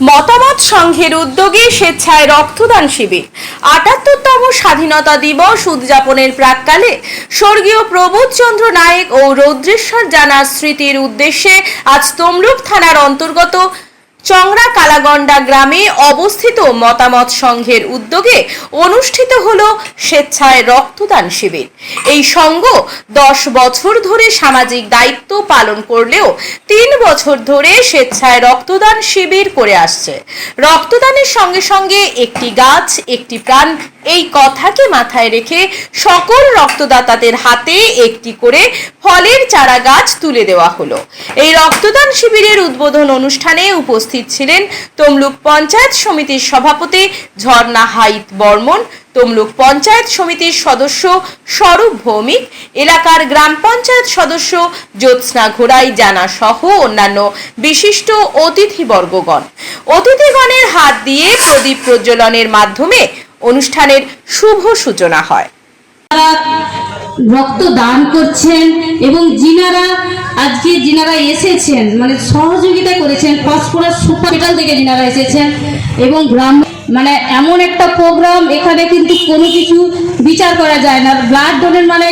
মতামত সংঘের উদ্যোগে স্বেচ্ছায় রক্তদান শিবির। আটাত্তরতম স্বাধীনতা দিবস উদযাপনের প্রাককালে স্বর্গীয় প্রবোধ চন্দ্র নায়েক ও রৌদ্রেশ্বর জানার স্মৃতির উদ্দেশ্যে আজ তমলুক থানার অন্তর্গত চংরা কালাগন্ডা গ্রামে অবস্থিত মতামত সংঘের উদ্যোগে অনুষ্ঠিত হল স্বেচ্ছায় রক্তদান শিবির। এই সংঘ দশ বছর ধরে সামাজিক দায়িত্ব পালন করলেও তিন বছর ধরে স্বেচ্ছায় রক্তদান শিবির করে আসছে। রক্তদানের সঙ্গে সঙ্গে একটি গাছ, একটি প্রাণ, এই কথাকে মাথায় রেখে সকল রক্তদাতাদের হাতে একটি করে ফলের চারা গাছ তুলে দেওয়া হলো। এই রক্তদান শিবিরের উদ্বোধন অনুষ্ঠানে উপস্থিত ছিলেন তমলুক পঞ্চায়েত সমিতির সভাপতি ঝর্ণা হাইত বর্মন, তমলুক পঞ্চায়েত সমিতির সদস্য স্বরূপ ভৌমিক, এলাকার গ্রাম পঞ্চায়েত সদস্য জ্যোৎস্না ঘোড়াই, জানা সহ অন্যান্য বিশিষ্ট অতিথিবর্গগণ। অতিথিগণের হাত দিয়ে প্রদীপ প্রজ্বলনের মাধ্যমে অনুষ্ঠানের শুভ সূচনা হয়। রক্ত দান করছেন এবং যিনারা আজকে যিনারা এসেছেন মানে সহযোগিতা করেছেন পাঁচপুরা হসপিটাল থেকে যিনারা এসেছেন এবং গ্রাম মানে এমন একটা প্রোগ্রাম এখানে কিন্তু কোনো কিছু বিচার করা যায় না। ব্লাড ডোনের মানে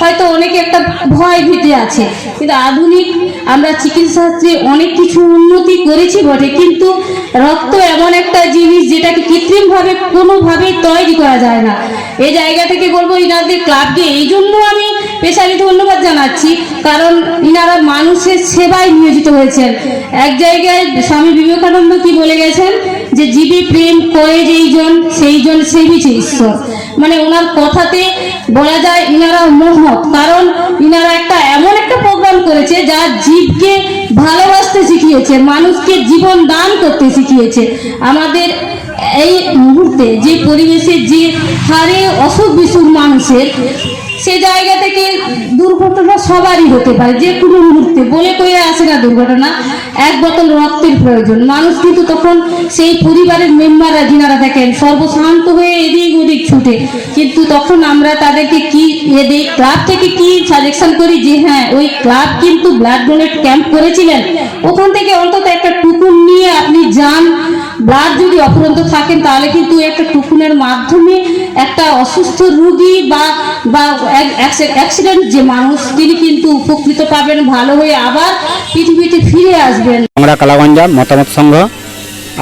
হয়তো অনেকে একটা ভয় ভীতি আছে। কিন্তু আধুনিক আমরা চিকিৎসাশাস্ত্রে অনেক কিছু উন্নতি করেছি বটে, কিন্তু রক্ত এমন একটা জিনিস যেটাকে কৃত্রিমভাবে কোনোভাবেই তৈরি করা যায় না। এই জায়গা থেকে বলব ইনাদের ক্লাবকে, এই জন্য আমি স্পেশালি ধন্যবাদ জানাচ্ছি, কারণ ইনারা মানুষের সেবায় নিয়োজিত হয়েছেন। এক জায়গায় স্বামী বিবেকানন্দ কি বলে গেছেন? যে জীবী প্রেম করে যেইজন সেইজন সেবিছে ঈশ্বর। মানে ওনার কথাতে বলা যায় ইনারা মহৎ, কারণ ইনারা একটা এমন একটা প্রোগ্রাম করেছে যা জীবকে ভালোবাসতে শিখিয়েছে, মানুষকে জীবন দান করতে শিখিয়েছে। আমাদের এই মুহূর্তে যে পরিবেশে যে হারে অসুখ বিসুখ মানুষের, সে জায়গা থেকে দুর্ঘটনা সবারই হতে পারে, যে কোনো মুহূর্তে। বলে কয়ে আসে না দুর্ঘটনা, এক বোতল রক্তের প্রয়োজন। মানুষ কিন্তু তখন সেই পরিবারের মেম্বাররা, যিনারা দেখেন, সর্বশান্ত হয়ে এদিক ওদিক ছুটে। কিন্তু তখন আমরা তাদেরকে কি এদিক ক্লাব থেকে কি সাজেকশন করি যে হ্যাঁ ওই ক্লাব কিন্তু ব্লাড ডোনেট ক্যাম্প করেছিলেন। ওখান থেকে অন্তত একটা টুকুন নিয়ে আপনি যান। ব্লাড যদি অপরন্ত থাকেন তাহলে কিন্তু একটা টুকুনের মাধ্যমে একটা অসুস্থ রুগী বা বা অ্যাক্সিডেন্ট যে মানুষ, তিনি কিন্তু উপকৃত পাবেন, ভালো হয়ে আবার পৃথিবীতে ফিরে আসবেন। আমরা কালাগঞ্জা মতামত সংঘ,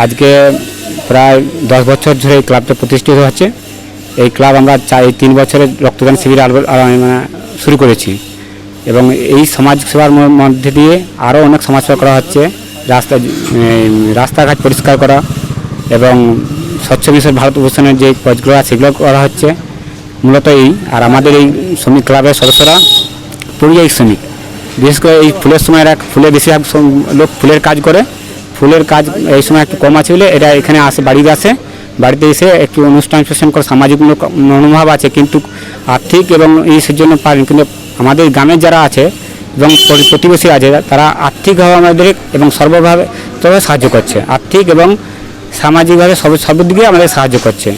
আজকে প্রায় দশ বছর ধরে এই ক্লাবটা প্রতিষ্ঠিত হচ্ছে। এই ক্লাব আমরা চাই তিন বছরের রক্তদান শিবির শুরু করেছি। এবং এই সমাজ সেবার মধ্যে দিয়ে আরও অনেক সমাজ সেবা করা হচ্ছে। রাস্তা রাস্তাঘাট পরিষ্কার করা এবং স্বচ্ছ মিশন ভারত ভূষণের যে কাজগুলো সেগুলো করা হচ্ছে। মূলত এই, আর আমাদের এই শ্রমিক ক্লাবের সদস্যরা পরিযায়ী শ্রমিক। বিশেষ করে এই ফুলের সময় এরা ফুলে বেশিরভাগ লোক ফুলের কাজ করে। ফুলের কাজ এই সময় একটু কম আছে বলে এরা এখানে আসে, বাড়িতে আসে। বাড়িতে এসে একটু অনুষ্ঠান অনুষ্ঠান করে, সামাজিক মনোভাব আছে, কিন্তু আর্থিক এবং এই সেজন্য পারেন। কিন্তু আমাদের গ্রামের যারা আছে এবং প্রতিবেশী আছে, তারা আর্থিকভাবে আমাদের এবং সর্বভাবে সাহায্য করছে। আর্থিক এবং সামাজিকভাবে সব সব দিকে আমাদের সাহায্য করছে।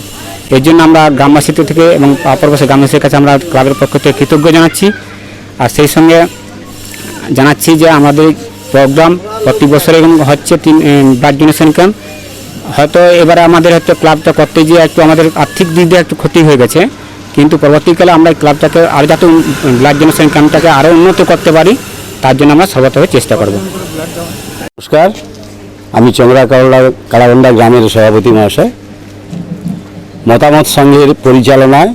এর জন্য আমরা গ্রামবাসী থেকে এবং অপরপাশে গ্রামবাসীর কাছে আমরা ক্লাবের পক্ষ থেকে কৃতজ্ঞ জানাচ্ছি। আর সেই সঙ্গে জানাচ্ছি যে আমাদের প্রোগ্রাম প্রতি বছর এরকম হচ্ছে তিন ব্লাড ডোনেশন ক্যাম্প। হয়তো এবারে আমাদের হয়তো ক্লাবটা করতে গিয়ে একটু আমাদের আর্থিক দিক দিয়ে একটু ক্ষতি হয়ে গেছে। কিন্তু পরবর্তীকালে আমরা এই ক্লাবটাকে আরও যাতে ব্লাড ডোনেশন ক্যাম্পটাকে আরও উন্নত করতে পারি, তার জন্য আমরা সর্বতভাবে চেষ্টা করব। নমস্কার, আমি চন্দ্রা কালা কালাগন্ডা গ্রামের সভাপতি মহাশয়। মতামত সংঘের পরিচালনায়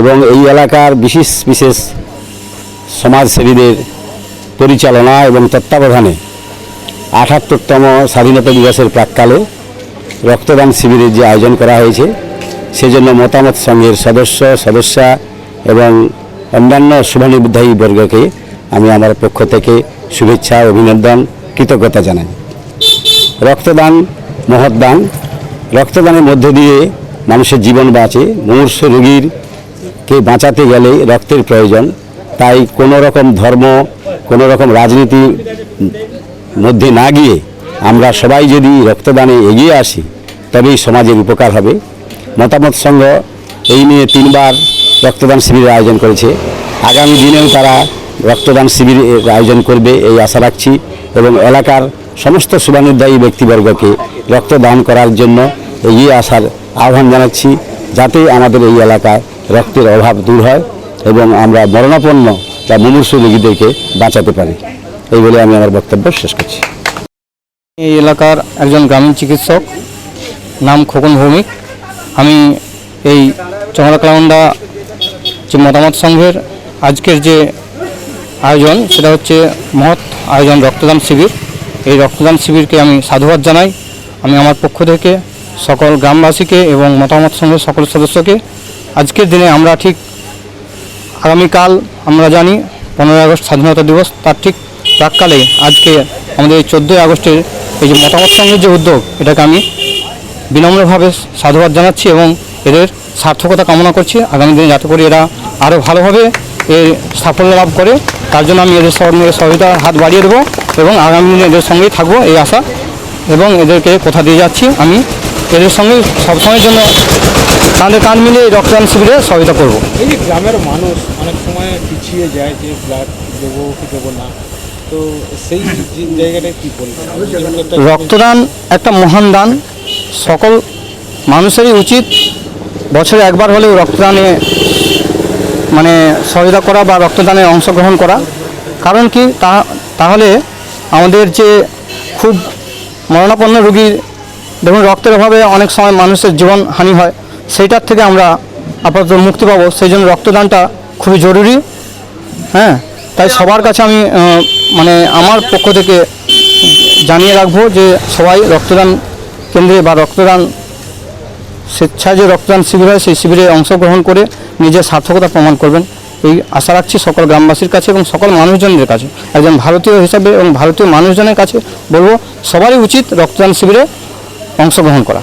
এবং এই এলাকার বিশেষ বিশেষ সমাজসেবীদের পরিচালনা এবং তত্ত্বাবধানে আঠাত্তরতম স্বাধীনতা দিবসের প্রাককালে রক্তদান শিবিরের যে আয়োজন করা হয়েছে, সেজন্য মতামত সংঘের সদস্য, সদস্যা এবং অন্যান্য শুভানুবিধায়ী বর্গকে আমি আমার পক্ষ থেকে শুভেচ্ছা, অভিনন্দন, কৃতজ্ঞতা জানাই। রক্তদান, মহৎদান, রক্তদানের মধ্য দিয়ে মানুষের জীবন বাঁচে মুমূর্ষ রোগীরকে বাঁচাতে গেলে রক্তের প্রয়োজন। তাই কোনো রকম ধর্ম, কোনো রকম রাজনীতির মধ্যে না গিয়ে আমরা সবাই যদি রক্তদানে এগিয়ে আসি, তবেই সমাজের উপকার হবে। মতামত সংঘ এই নিয়ে তিনবার রক্তদান শিবিরের আয়োজন করেছে। আগামী দিনেও তারা রক্তদান শিবিরের আয়োজন করবে, এই আশা রাখছি। এবং এলাকার সমস্ত শুভানুদ্দায়ী ব্যক্তিবর্গকে রক্তদান করার জন্য এগিয়ে আসার আহ্বান জানাচ্ছি যাতে আমাদের এই এলাকায় রক্তের অভাব দূর হয় এবং আমরা মরণাপন্ন বা মুমূর্ষ রোগীদেরকে বাঁচাতে পারি। এই বলে আমি আমার বক্তব্য শেষ করছি। এই এলাকার একজন গ্রামীণ চিকিৎসক, নাম খোকন ভৌমিক। আমি এই চমড়াকলাউন্ডা যে মতামত সংঘের আজকের যে আয়োজন, সেটা হচ্ছে মহৎ আয়োজন রক্তদান শিবির। এই রক্তদান শিবিরকে আমি সাধুবাদ জানাই। আমি আমার পক্ষ থেকে সকল গ্রামবাসীকে এবং মতামত সংঘের সকল সদস্যকে। আজকের দিনে আমরা ঠিক আগামীকাল আমরা জানি পনেরোই আগস্ট স্বাধীনতা দিবস, তার ঠিক প্রাককালে আজকে আমাদের এই চোদ্দোই আগস্টের এই যে মতামত সংঘের যে উদ্যোগ, এটাকে আমি বিনম্রভাবে সাধুবাদ জানাচ্ছি এবং এদের সার্থকতা কামনা করছি। আগামী দিনে যাতে করে এরা আরও ভালোভাবে এর সাফল্য লাভ করে, তার জন্য আমি এদের সঙ্গে সহযোগিতার হাত বাড়িয়ে দেবো এবং আগামী দিনে এদের সঙ্গেই থাকব এই আশা এবং এদেরকে কথা দিয়ে যাচ্ছি আমি। এদের সঙ্গে সবসময়ের জন্য কাঁধে কাঁধ মিলিয়ে এই রক্তদান শিবিরে সহযোগিতা করব। এই যে গ্রামের মানুষ অনেক সময় পিছিয়ে যায় যে ব্লাড দেবো কি দেবো না তো সেই জায়গাটায় কী বলবেন? রক্তদান একটা মহান দান। সকল মানুষেরই উচিত বছরে একবার হলেও রক্তদানে মানে সহায়তা করা বা রক্তদানে অংশগ্রহণ করা। কারণ কি? তা তাহলে আমাদের যে খুব মরণাপন্ন রোগী দেখুন, রক্তের অভাবে অনেক সময় মানুষের জীবন হানি হয়। সেইটার থেকে আমরা আপাতত মুক্তি পাবো। সেই জন্য রক্তদানটা খুবই জরুরি। হ্যাঁ? তাই সবার কাছে আমি মানে আমার পক্ষ থেকে জানিয়ে রাখব যে সবাই রক্তদান কেন্দ্রে বা রক্তদান স্বেচ্ছায় যে রক্তদান শিবির হয়, সেই শিবিরে অংশগ্রহণ করে নিজের সার্থকতা প্রমাণ করবেন। এই আশা রাখছি সকল গ্রামবাসীর কাছে এবং সকল মানুষজনদের কাছে। একজন ভারতীয় হিসাবে এবং ভারতীয় মানুষজনের কাছে বলব, সবারই উচিত রক্তদান শিবিরে অংশগ্রহণ করা।